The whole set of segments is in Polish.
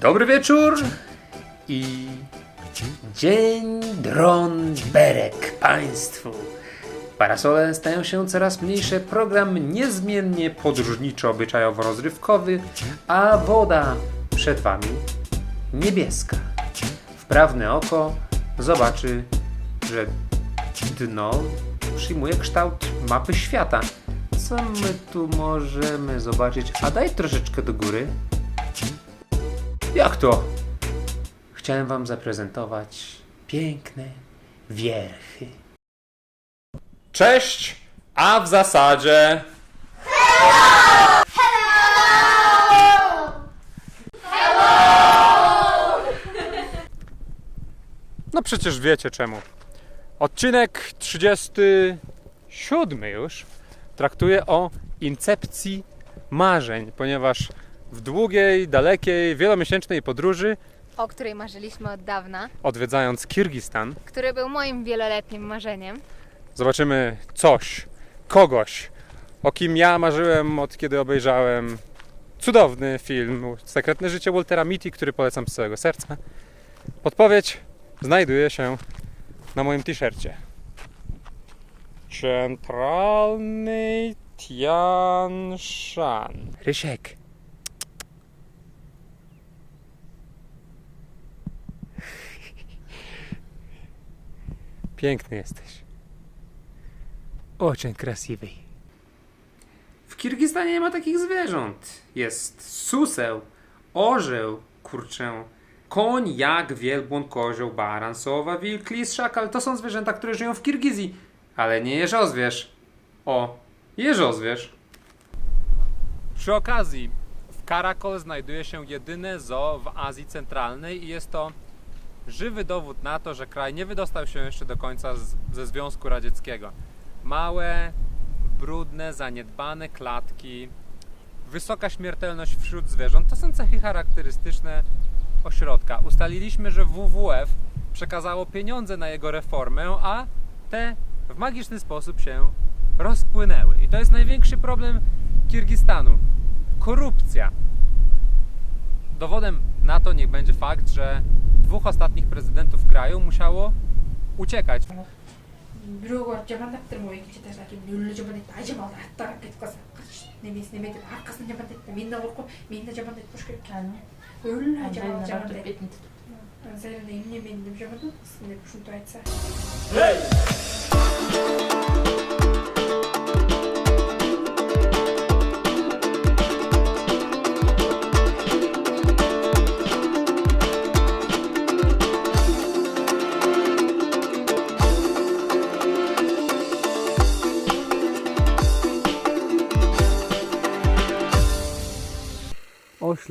Dobry wieczór i dzień dron berek Państwu. Parasole stają się coraz mniejsze, program niezmiennie podróżniczo-obyczajowo-rozrywkowy, a woda przed Wami niebieska. Wprawne oko zobaczy, że dno przyjmuje kształt mapy świata. Co my tu możemy zobaczyć? A daj troszeczkę do góry. Jak to? Chciałem Wam zaprezentować piękne wierchy. Cześć, a w zasadzie. No przecież wiecie czemu. Odcinek 37 już traktuje o incepcji marzeń, ponieważ w długiej, dalekiej, wielomiesięcznej podróży, o której marzyliśmy od dawna, odwiedzając Kirgistan, który był moim wieloletnim marzeniem. zobaczymy coś, kogoś, o kim ja marzyłem od kiedy obejrzałem cudowny film Sekretne życie Waltera Mitty, który polecam z całego serca. Podpowiedź znajduje się na moim t-shircie. Centralny Tian Shan. Rysiek. Piękny jesteś. Oczeń krasiwy. W Kirgistanie nie ma takich zwierząt. Jest suseł, orzeł, kurczę, koń, jak, wielbłąd, kozioł, baran, sowa, wilk, lis, szakal. To są zwierzęta, które żyją w Kirgizji, ale nie jeżozwierz. O, jeżozwierz. Przy okazji, w Karakol znajduje się jedyne zoo w Azji Centralnej i jest to żywy dowód na to, że kraj nie wydostał się jeszcze do końca z, ze Związku Radzieckiego. Małe, brudne, zaniedbane klatki, wysoka śmiertelność wśród zwierząt to są cechy charakterystyczne ośrodka. Ustaliliśmy, że WWF przekazało pieniądze na jego reformę, a te w magiczny sposób się rozpłynęły. I to jest największy problem Kirgistanu. Korupcja. Dowodem na to niech będzie fakt, że dwóch ostatnich prezydentów kraju musiało uciekać. Hey!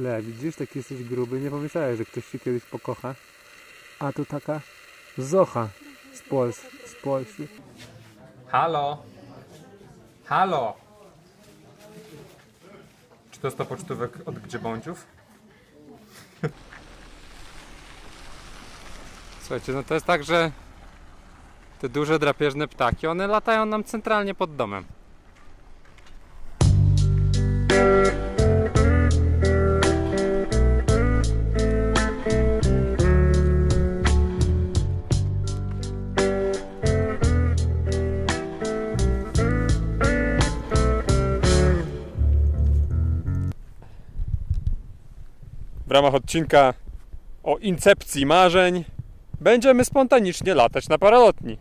Ośle, widzisz, taki jesteś gruby, nie pomyślałeś, że ktoś ci kiedyś pokocha. A tu taka zocha z, Pols z Polski. Halo? Halo? Czy to jest to pocztówek od gdzie bądźów? Słuchajcie, no to jest tak, że te duże drapieżne ptaki, one latają nam centralnie pod domem. Ramach odcinka o incepcji marzeń będziemy spontanicznie latać na paralotni.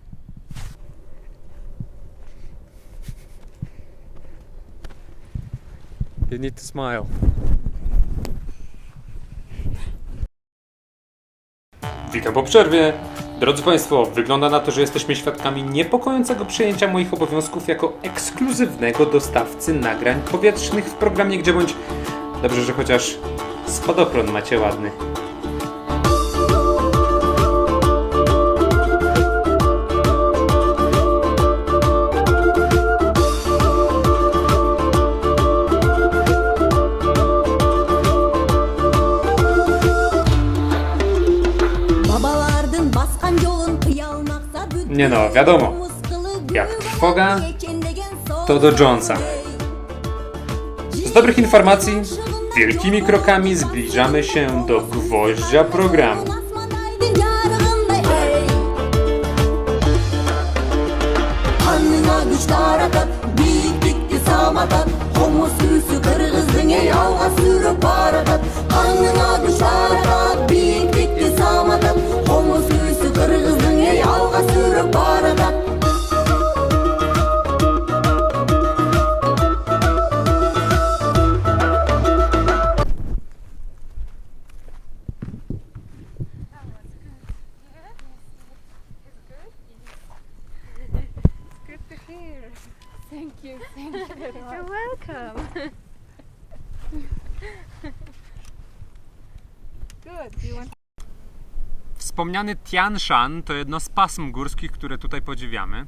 You need to smile. Witam po przerwie. Drodzy Państwo, wygląda na to, że jesteśmy świadkami niepokojącego przejęcia moich obowiązków jako ekskluzywnego dostawcy nagrań powietrznych w programie Gdzie Bądź. Dobrze, że chociaż Spadochron macie ładny. Nie no, wiadomo. Jak trwoga, to do Jonesa. Z dobrych informacji Wielkimi krokami zbliżamy się do gwoździa programu. Yalga sürüp baradat Kanına Thank you, thank you. You're welcome. Good. Do you want Wspomniany Tian Shan to jedno z pasm górskich, które tutaj podziwiamy.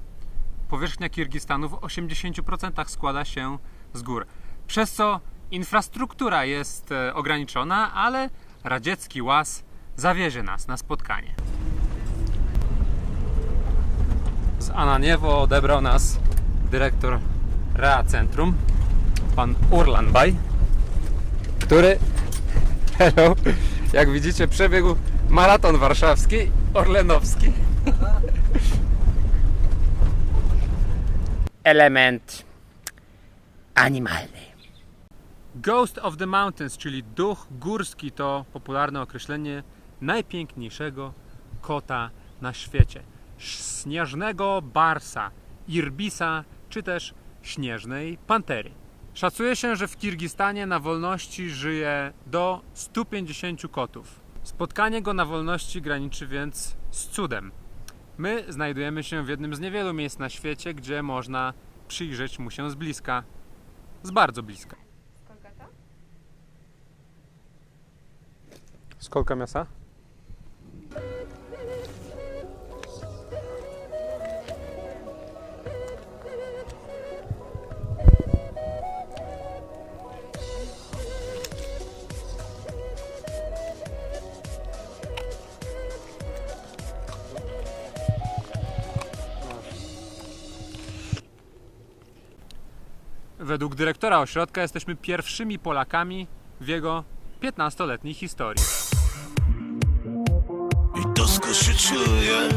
Powierzchnia Kirgistanu w 80% składa się z gór, przez co infrastruktura jest e, ograniczona, ale radziecki łaz zawiezie nas na spotkanie. Z Ananiewo odebrał nas dyrektor Rea Centrum, pan Urlanbaj, który Hello. Jak widzicie, przebiegł maraton warszawski, orlenowski. Element animalny. Ghost of the Mountains, czyli duch górski, to popularne określenie najpiękniejszego kota na świecie. Śnieżnego barsa, irbisa, czy też śnieżnej pantery. Szacuje się, że w Kirgistanie na wolności żyje do 150 kotów. Spotkanie go na wolności graniczy więc z cudem. My znajdujemy się w jednym z niewielu miejsc na świecie, gdzie można przyjrzeć mu się z bliska. Z bardzo bliska. Skolka miasta? Według dyrektora ośrodka jesteśmy pierwszymi Polakami w jego 15-letniej historii. I dosko się czuje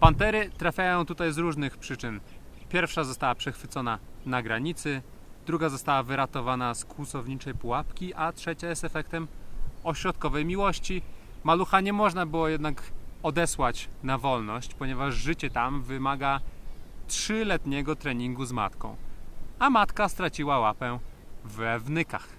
Pantery trafiają tutaj z różnych przyczyn. Pierwsza została przechwycona na granicy, druga została wyratowana z kłusowniczej pułapki, a trzecia jest efektem ośrodkowej miłości. Malucha nie można było jednak odesłać na wolność, ponieważ życie tam wymaga trzyletniego treningu z matką. A matka straciła łapę we wnykach.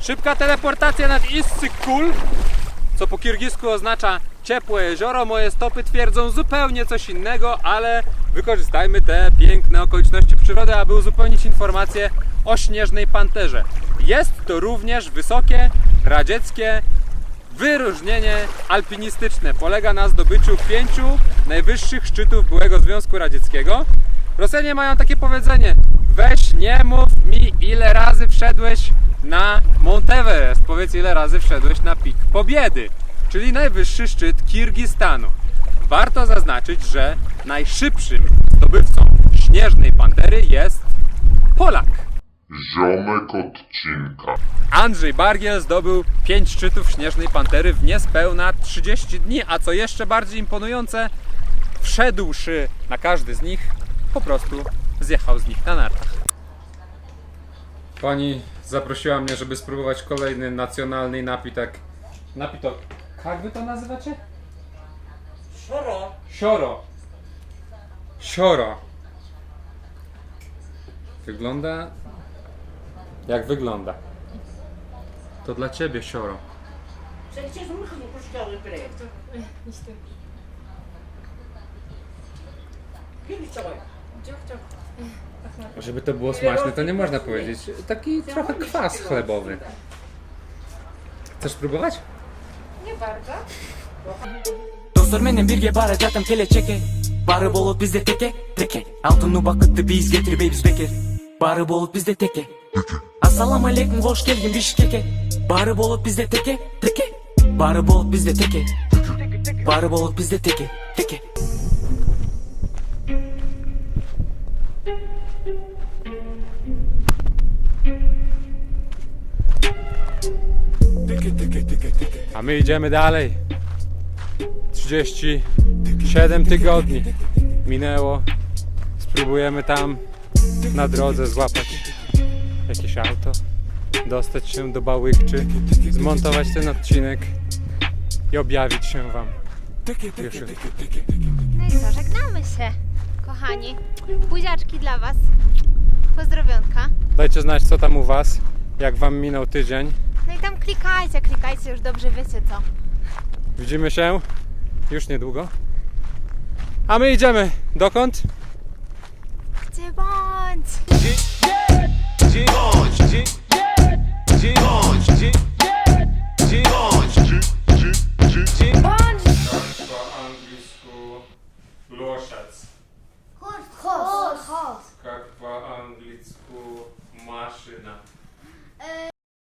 Szybka teleportacja nad Isyk-Kul, co po kirgisku oznacza ciepłe jezioro. Moje stopy twierdzą zupełnie coś innego, ale wykorzystajmy te piękne okoliczności przyrody, aby uzupełnić informacje o śnieżnej panterze. Jest to również wysokie, radzieckie wyróżnienie alpinistyczne. Polega na zdobyciu pięciu najwyższych szczytów byłego Związku Radzieckiego. Rosjanie mają takie powiedzenie: weź nie mów mi ile razy wszedłeś na Mount Everest. Powiedz ile razy wszedłeś na Pik Pobiedy, czyli najwyższy szczyt Kirgistanu. Warto zaznaczyć, że najszybszym zdobywcą śnieżnej pantery jest Polak. Ziomek odcinka. Andrzej Bargiel zdobył 5 szczytów Śnieżnej Pantery w niespełna 30 dni, a co jeszcze bardziej imponujące, wszedłszy na każdy z nich, po prostu zjechał z nich na nartach. Pani zaprosiła mnie, żeby spróbować kolejny nacjonalny napitek. Napitok. Jak wy to nazywacie? Sioro. Sioro. Sioro. Wygląda jak wygląda. To dla ciebie, Sioro. Żeby to było smaczne, to nie można powiedzieć. Taki trochę kwas chlebowy. Chcesz spróbować? Dostlar менен бирге бара жатам келечекке баары болот бизде теке теке алтынны бакытты биз кетирбейбиз бекер баары болот бизде теке ассалам алейкум кош келдиң бишкекке баары болот бизде теке теке баары болот бизде теке баары болот бизде теке теке A my idziemy dalej. 37 tygodni minęło. Spróbujemy tam na drodze złapać jakieś auto, dostać się do Bałykczy, zmontować ten odcinek i objawić się Wam już jutro. No i co, żegnamy się, kochani. Buziaczki dla Was. Pozdrowionka. Dajcie znać, co tam u Was, jak Wam minął tydzień. No i tam klikajcie, klikajcie, już dobrze wiecie co. Widzimy się już niedługo. A my idziemy. Dokąd? Gdzie bądź? Bądź, bądź, bądź, bądź,